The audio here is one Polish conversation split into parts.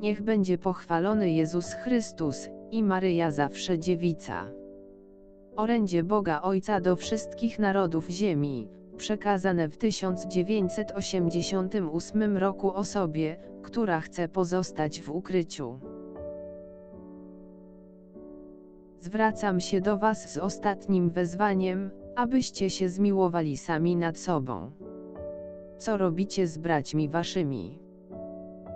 Niech będzie pochwalony Jezus Chrystus i Maryja zawsze dziewica. Orędzie Boga Ojca do wszystkich narodów ziemi, przekazane w 1988 roku osobie, która chce pozostać w ukryciu. Zwracam się do Was z ostatnim wezwaniem, abyście się zmiłowali sami nad sobą. Co robicie z braćmi waszymi?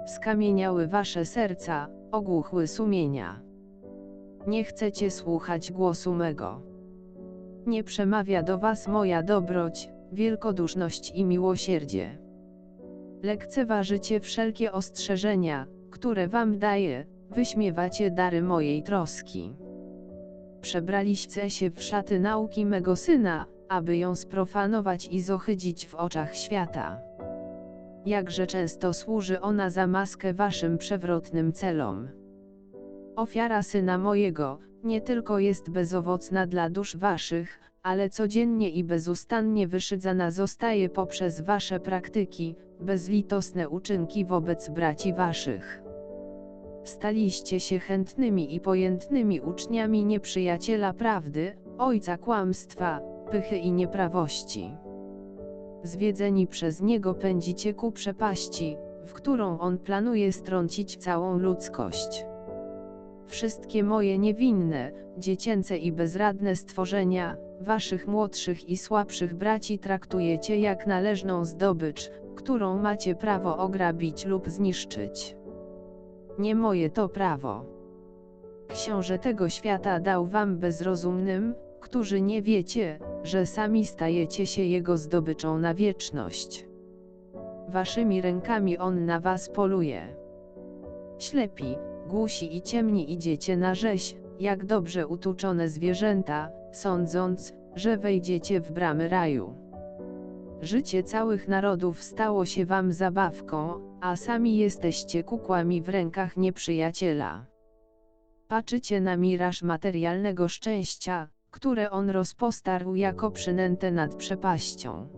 Skamieniały wasze serca, ogłuchły sumienia. Nie chcecie słuchać głosu mego. Nie przemawia do was moja dobroć, wielkoduszność i miłosierdzie. Lekceważycie wszelkie ostrzeżenia, które wam daję, wyśmiewacie dary mojej troski. Przebraliście się w szaty nauki mego syna, aby ją sprofanować i zohydzić w oczach świata. Jakże często służy ona za maskę waszym przewrotnym celom. Ofiara syna mojego, nie tylko jest bezowocna dla dusz waszych, ale codziennie i bezustannie wyszydzana zostaje poprzez wasze praktyki, bezlitosne uczynki wobec braci waszych. Staliście się chętnymi i pojętnymi uczniami nieprzyjaciela prawdy, ojca kłamstwa, pychy i nieprawości. Zwiedzeni przez niego pędzicie ku przepaści, w którą on planuje strącić całą ludzkość. Wszystkie moje niewinne, dziecięce i bezradne stworzenia, waszych młodszych i słabszych braci traktujecie jak należną zdobycz, którą macie prawo ograbić lub zniszczyć. Nie moje to prawo. Książę tego świata dał wam bezrozumnym, którzy nie wiecie, że sami stajecie się jego zdobyczą na wieczność. Waszymi rękami on na was poluje. Ślepi, głusi i ciemni idziecie na rzeź, jak dobrze utuczone zwierzęta, sądząc, że wejdziecie w bramy raju. Życie całych narodów stało się wam zabawką, a sami jesteście kukłami w rękach nieprzyjaciela. Patrzycie na miraż materialnego szczęścia, które on rozpostarł jako przynętę nad przepaścią.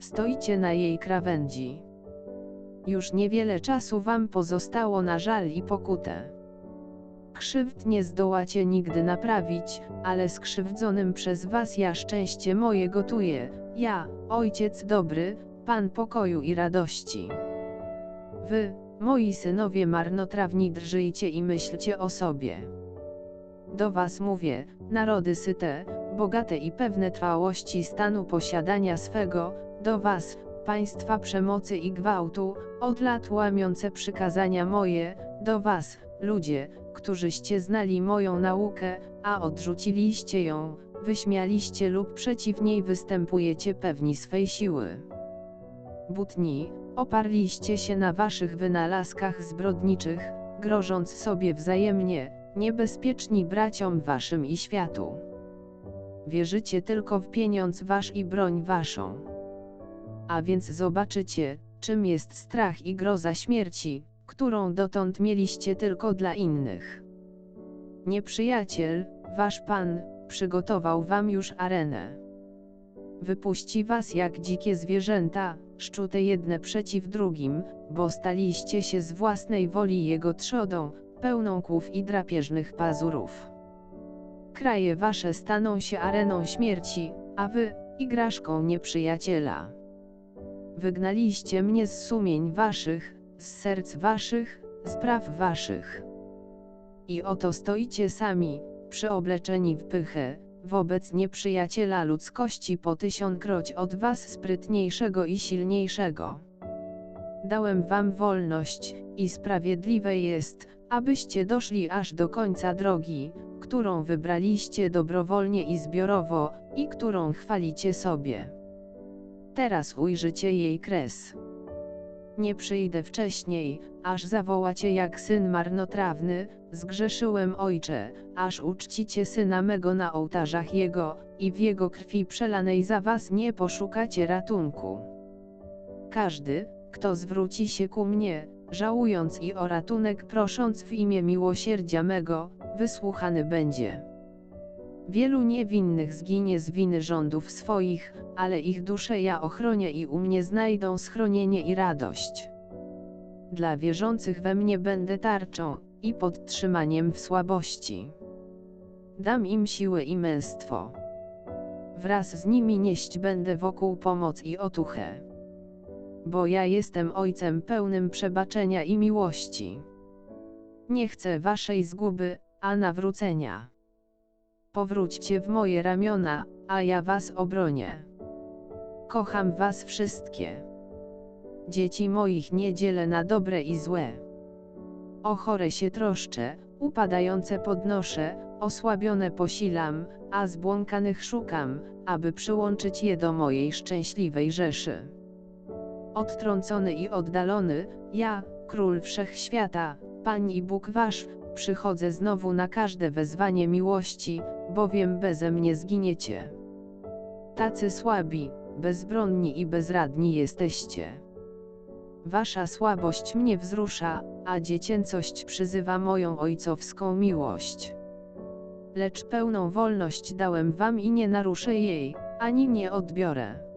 Stoicie na jej krawędzi. Już niewiele czasu wam pozostało na żal i pokutę. Krzywd nie zdołacie nigdy naprawić, ale skrzywdzonym przez was ja szczęście moje gotuję, ja, Ojciec dobry, Pan pokoju i radości. Wy, moi synowie marnotrawni drżyjcie i myślcie o sobie. Do was mówię, narody syte, bogate i pewne trwałości stanu posiadania swego, do was, państwa przemocy i gwałtu, od lat łamiące przykazania moje, do was, ludzie, którzyście znali moją naukę, a odrzuciliście ją, wyśmialiście lub przeciw niej występujecie pewni swej siły. Butni, oparliście się na waszych wynalazkach zbrodniczych, grożąc sobie wzajemnie, niebezpieczni braciom waszym i światu. Wierzycie tylko w pieniądz wasz i broń waszą. A więc zobaczycie, czym jest strach i groza śmierci, którą dotąd mieliście tylko dla innych. Nieprzyjaciel, wasz pan, przygotował wam już arenę. Wypuści was jak dzikie zwierzęta, szczute jedne przeciw drugim, bo staliście się z własnej woli jego trzodą, pełną kłów i drapieżnych pazurów. Kraje wasze staną się areną śmierci, a wy, igraszką nieprzyjaciela. Wygnaliście mnie z sumień waszych, z serc waszych, z praw waszych. I oto stoicie sami, przyobleczeni w pychę, wobec nieprzyjaciela ludzkości po tysiąckroć od was sprytniejszego i silniejszego. Dałem wam wolność, i sprawiedliwe jest, abyście doszli aż do końca drogi, którą wybraliście dobrowolnie i zbiorowo, i którą chwalicie sobie. Teraz ujrzycie jej kres. Nie przyjdę wcześniej, aż zawołacie jak syn marnotrawny, zgrzeszyłem ojcze, aż uczcicie syna mego na ołtarzach jego, i w jego krwi przelanej za was nie poszukacie ratunku. Każdy, kto zwróci się ku mnie, żałując i o ratunek prosząc w imię miłosierdzia mego, wysłuchany będzie. Wielu niewinnych zginie z winy rządów swoich, ale ich dusze ja ochronię i u mnie znajdą schronienie i radość. dla wierzących we mnie będę tarczą i podtrzymaniem w słabości. Dam im siłę i męstwo. Wraz z nimi nieść będę wokół pomoc i otuchę. Bo ja jestem Ojcem pełnym przebaczenia i miłości. Nie chcę waszej zguby, a nawrócenia. Powróćcie w moje ramiona, a ja was obronię. Kocham was wszystkie. Dzieci moich nie dzielę na dobre i złe. O chore się troszczę, upadające podnoszę, osłabione posilam, a zbłąkanych szukam, aby przyłączyć je do mojej szczęśliwej rzeszy. Odtrącony i oddalony, ja, król wszechświata, Pan i Bóg wasz, przychodzę znowu na każde wezwanie miłości, bowiem beze mnie zginiecie. Tacy słabi, bezbronni i bezradni jesteście. Wasza słabość mnie wzrusza, a dziecięcość przyzywa moją ojcowską miłość. Lecz pełną wolność dałem wam i nie naruszę jej, ani nie odbiorę.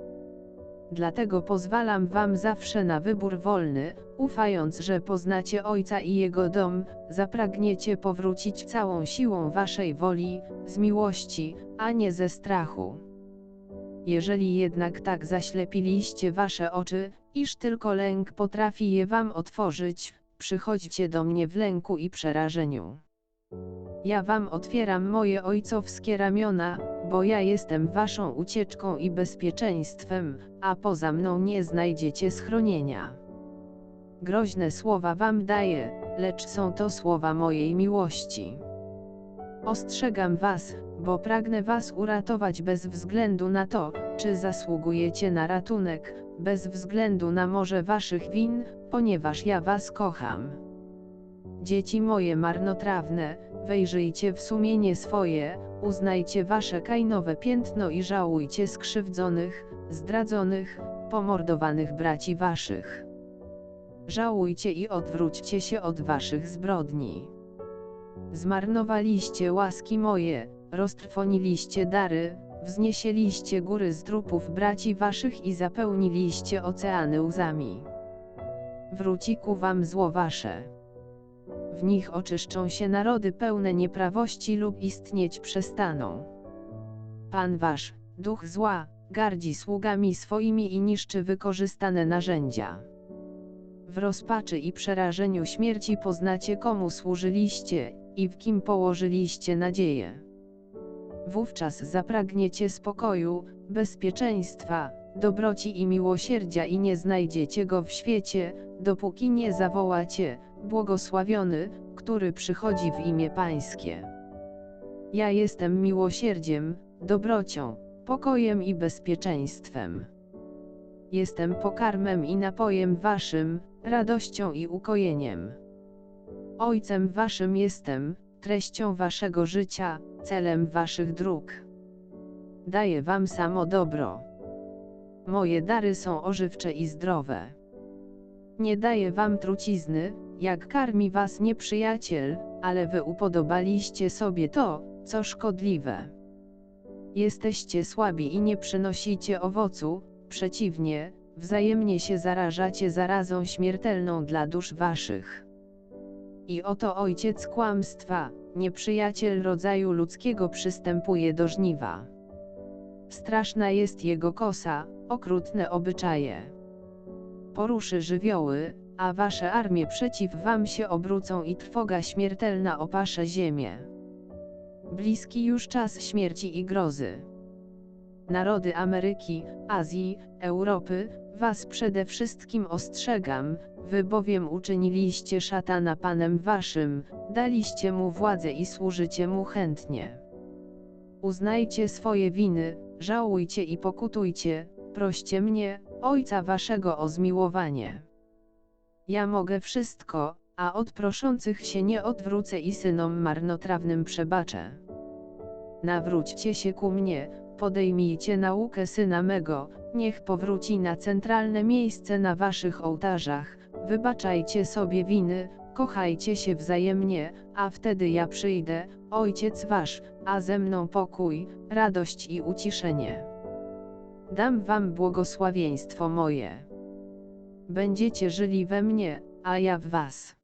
Dlatego pozwalam wam zawsze na wybór wolny, ufając, że poznacie Ojca i Jego dom, zapragniecie powrócić całą siłą waszej woli, z miłości, a nie ze strachu. Jeżeli jednak tak zaślepiliście wasze oczy, iż tylko lęk potrafi je wam otworzyć, przychodźcie do mnie w lęku i przerażeniu. Ja wam otwieram moje ojcowskie ramiona, bo ja jestem waszą ucieczką i bezpieczeństwem, a poza mną nie znajdziecie schronienia. Groźne słowa wam daję, lecz są to słowa mojej miłości. Ostrzegam was, bo pragnę was uratować bez względu na to, czy zasługujecie na ratunek, bez względu na morze waszych win, ponieważ ja was kocham. Dzieci moje marnotrawne, wejrzyjcie w sumienie swoje, uznajcie wasze kajnowe piętno i żałujcie skrzywdzonych, zdradzonych, pomordowanych braci waszych. Żałujcie i odwróćcie się od waszych zbrodni. Zmarnowaliście łaski moje, roztrwoniliście dary, wzniesieliście góry z trupów braci waszych i zapełniliście oceany łzami. Wróci ku wam zło wasze. W nich oczyszczą się narody pełne nieprawości lub istnieć przestaną. Pan wasz, duch zła, gardzi sługami swoimi i niszczy wykorzystane narzędzia. W rozpaczy i przerażeniu śmierci poznacie komu służyliście, i w kim położyliście nadzieję. Wówczas zapragniecie spokoju, bezpieczeństwa, dobroci i miłosierdzia i nie znajdziecie go w świecie, dopóki nie zawołacie, błogosławiony, który przychodzi w imię Pańskie. Ja jestem miłosierdziem, dobrocią, pokojem i bezpieczeństwem. Jestem pokarmem i napojem waszym, radością i ukojeniem. Ojcem waszym jestem, treścią waszego życia, celem waszych dróg. Daję wam samo dobro. Moje dary są ożywcze i zdrowe. Nie daję wam trucizny, jak karmi was nieprzyjaciel, ale wy upodobaliście sobie to, co szkodliwe. Jesteście słabi i nie przynosicie owocu, przeciwnie, wzajemnie się zarażacie zarazą śmiertelną dla dusz waszych. I oto ojciec kłamstwa, nieprzyjaciel rodzaju ludzkiego przystępuje do żniwa. Straszna jest jego kosa, okrutne obyczaje. Poruszy żywioły, a wasze armie przeciw wam się obrócą i trwoga śmiertelna opasze ziemię. Bliski już czas śmierci i grozy. Narody Ameryki, Azji, Europy, was przede wszystkim ostrzegam, wy bowiem uczyniliście szatana panem waszym, daliście mu władzę i służycie mu chętnie. Uznajcie swoje winy, żałujcie i pokutujcie, proście mnie, Ojca waszego o zmiłowanie. Ja mogę wszystko, a od proszących się nie odwrócę i synom marnotrawnym przebaczę. Nawróćcie się ku mnie, podejmijcie naukę syna mego, niech powróci na centralne miejsce na waszych ołtarzach, wybaczajcie sobie winy, kochajcie się wzajemnie, a wtedy ja przyjdę, Ojciec wasz, a ze mną pokój, radość i uciszenie. Dam wam błogosławieństwo moje. Będziecie żyli we mnie, a ja w was.